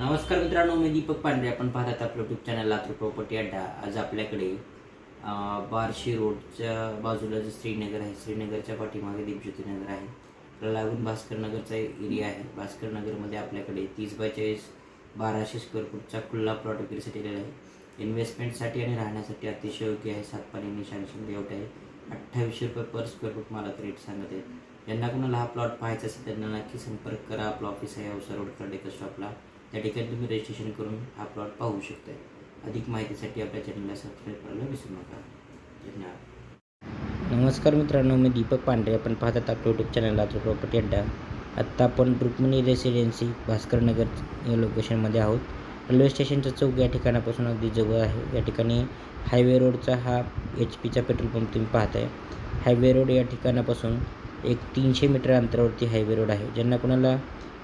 नमस्कार मित्रांनो मी दीपक पांढरे. आपण पाहतात आपलं युट्यूब चॅनल लातूर प्रॉपर्टी अड्डा. आज आपल्याकडे बारशी बार्शी रोडच्या बाजूला जे श्रीनगर आहे श्रीनगरच्या पाठीमागे दीपज्योती नगर आहे. त्याला लागून भास्कर नगरचा एरिया आहे. भास्कर नगरमध्ये आपल्याकडे तीस बाय चाळीस बाराशे स्क्वेअर फूटचा खुल्ला प्लॉट विक्रीसाठी दिलेला आहे. इन्व्हेस्टमेंटसाठी आणि राहण्यासाठी अतिशय योग्य आहे. सात पाणी निशांशन लेआउट आहे. अठ्ठावीसशे रुपये पर स्क्वेअर फूट मला रेट सांगत आहे ज्यांना कोणाला हा प्लॉट पाहायचा असेल त्यांना नक्की संपर्क करा. आपलं ऑफिस आहे औसा रोड कर्डेकर स्टॉपला त्या ठिकाणी तुम्ही रजिस्ट्रेशन करून हा प्लॉट पाहू शकता अधिक माहितीसाठी आपल्या चॅनलला सबस्क्राईब करायला विसरू नका. धन्यवाद. नमस्कार मित्रांनो मी दीपक पांढरे. आपण पाहतात आपल्या युट्यूब चॅनल आता प्रॉपर्टी अड्डा. आत्ता आपण रुक्मिणी रेसिडेन्सी भास्करनगर या लोकेशनमध्ये आहोत. रेल्वे स्टेशनचं चौक या ठिकाणापासून अगदी जवळ आहे. या ठिकाणी हायवे रोडचा हा एच पीचा पेट्रोल पंप तुम्ही पाहताय. हायवे रोड या ठिकाणापासून एक तीनशे मीटर अंतरावरती हायवे रोड आहे. ज्यांना कोणाला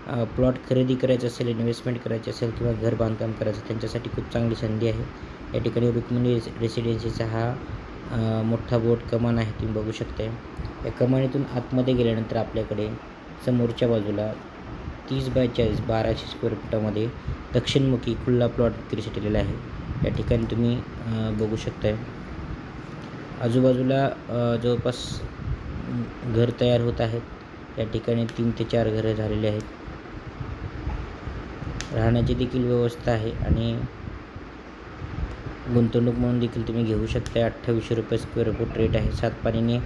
प्लॉट खरेदी करायचं असेल इन्व्हेस्टमेंट करायची असेल किंवा घर बांधकाम करायचं त्यांच्यासाठी खूप चांगली संधी आहे. या ठिकाणी रुक्मिणी रेसिडेन्सीचा हा मोठा बोट कमान आहे तुम्ही बघू शकता या कमानीतून आतमध्ये गेल्यानंतर आपल्याकडे समोरच्या बाजूला तीस बाय चाळीस बाराशे स्क्वेअर फुटामध्ये दक्षिणमुखी खुल्ला प्लॉट विक्रीसाठी दिलेला आहे. या ठिकाणी तुम्ही बघू शकताय. आजूबाजूला जवळपास घर तयार होत आहेत. या ठिकाणी तीन ते चार घरं झालेली आहेत. राहण्याची देखील व्यवस्था आहे आणि गुंतवणूक म्हणून देखील तुम्ही घेऊ शकता अठ्ठावीसशे रुपये स्क्वेअर फूट रेट आहे. सात पाणीने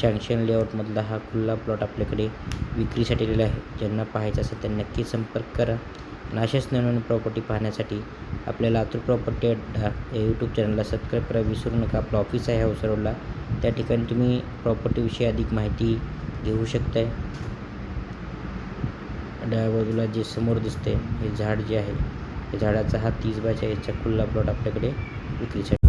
शँक्शन लेआउटमधला हा खुल्ला प्लॉट आपल्याकडे विक्रीसाठी दिलेला आहे. ज्यांना पाहायचं असेल त्यांना नक्की संपर्क करा. आणि अशाच नवीन प्रॉपर्टी पाहण्यासाठी आपल्या लातूर प्रॉपर्टी अड्डा या यूट्यूब चॅनलला सबस्क्राईब करा. विसरू नका. आपलं ऑफिस आहे हाऊस रोडला त्या ठिकाणी तुम्ही प्रॉपर्टीविषयी अधिक माहिती घेऊ शकताय. डाव्या बाजूला जे समोर दिसतंय हे झाड जे आहे हे झाडाचा हा तीस बाय चाळीसचा खुल्ला प्लॉट आपल्याकडे विक्रीसाठी